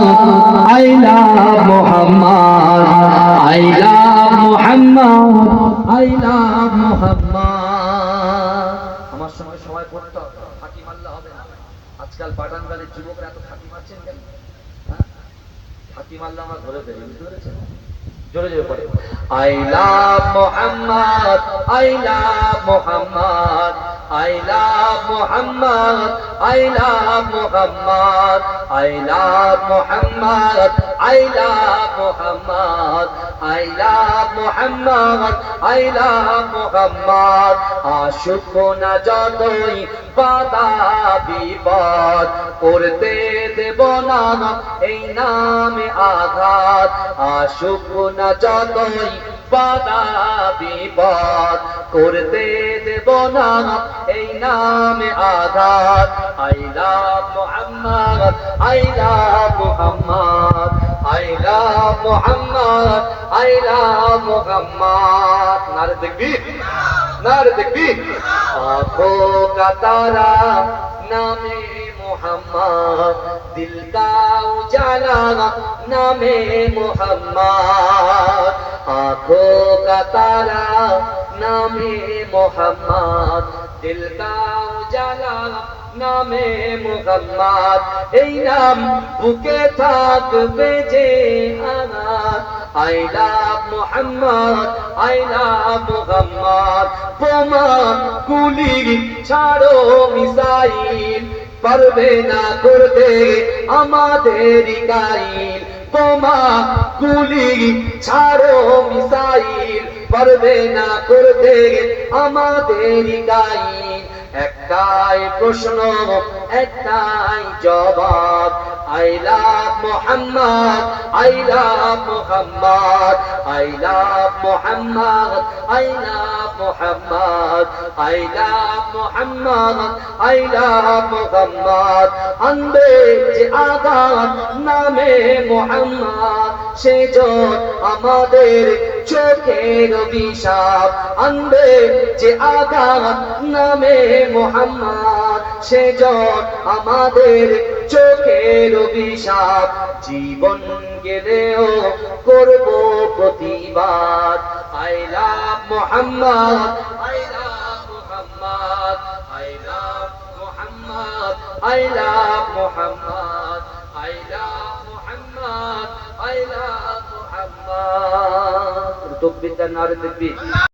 I love Muhammad I love Muhammad আমার সময় সময় পড়তে ফাঁকি মারলে হবে না। আজকাল পাঠানকালের যুবকরা এত ফাঁকি মারছেন কেন? হ্যাঁ? ফাঁকি মারলে আমরা ধরে ফেলি বুঝতে পেরেছেন? জোরে জোরে পড়ে। I love Mohammad I love Mohammad. I love Mohammad I love Mohammad যতই বাধা বিপদ, করতে দেব না এই নামে আঘাত। আশুক না যতই বাধা বিপদ করতে দেব না। এই নামে আঘাত। আইলা মোহাম্মদ আইলা মোহাম্মদ আইলা মোহাম্মদ আইলা মোহাম্মদ। নারে দেখবি? নারে দেখবি? আখো কাতারা নামে মোহাম্মদ দিল কা উজালা নামে মোহাম্মদ। आंखों का तारा नामे मोहम्मद दिल का उजाला নামে মোহাম্মদ এই নাম বুকে থাকবে যে আনার I love Muhammad I love Muhammad বোমা গুলি ছাড়ো মিসাইল পারবে না করতে আমাদের গাইল বোমা গুলি ছাড়ো মিসাইল পারবে না করবে আমাদের একটাই প্রশ্ন একটাই জবাব I love Mohammad, I love Mohammad, I love Mohammad, I love Mohammad, I love Mohammad, I love Mohammad. আনবে যে আঘাত নামে মোহাম্মদ, সে আমাদের চোখের অভিশাপ। আনবে যে আঘাত নামে মোহাম্মদ সে আমাদের চোখের অভিশাপ। জীবন গেলেও করব প্রতিবাদ। I love Mohammad, I Mohammad I Mohammad I Mohammad, I love Mohammad Mohammad.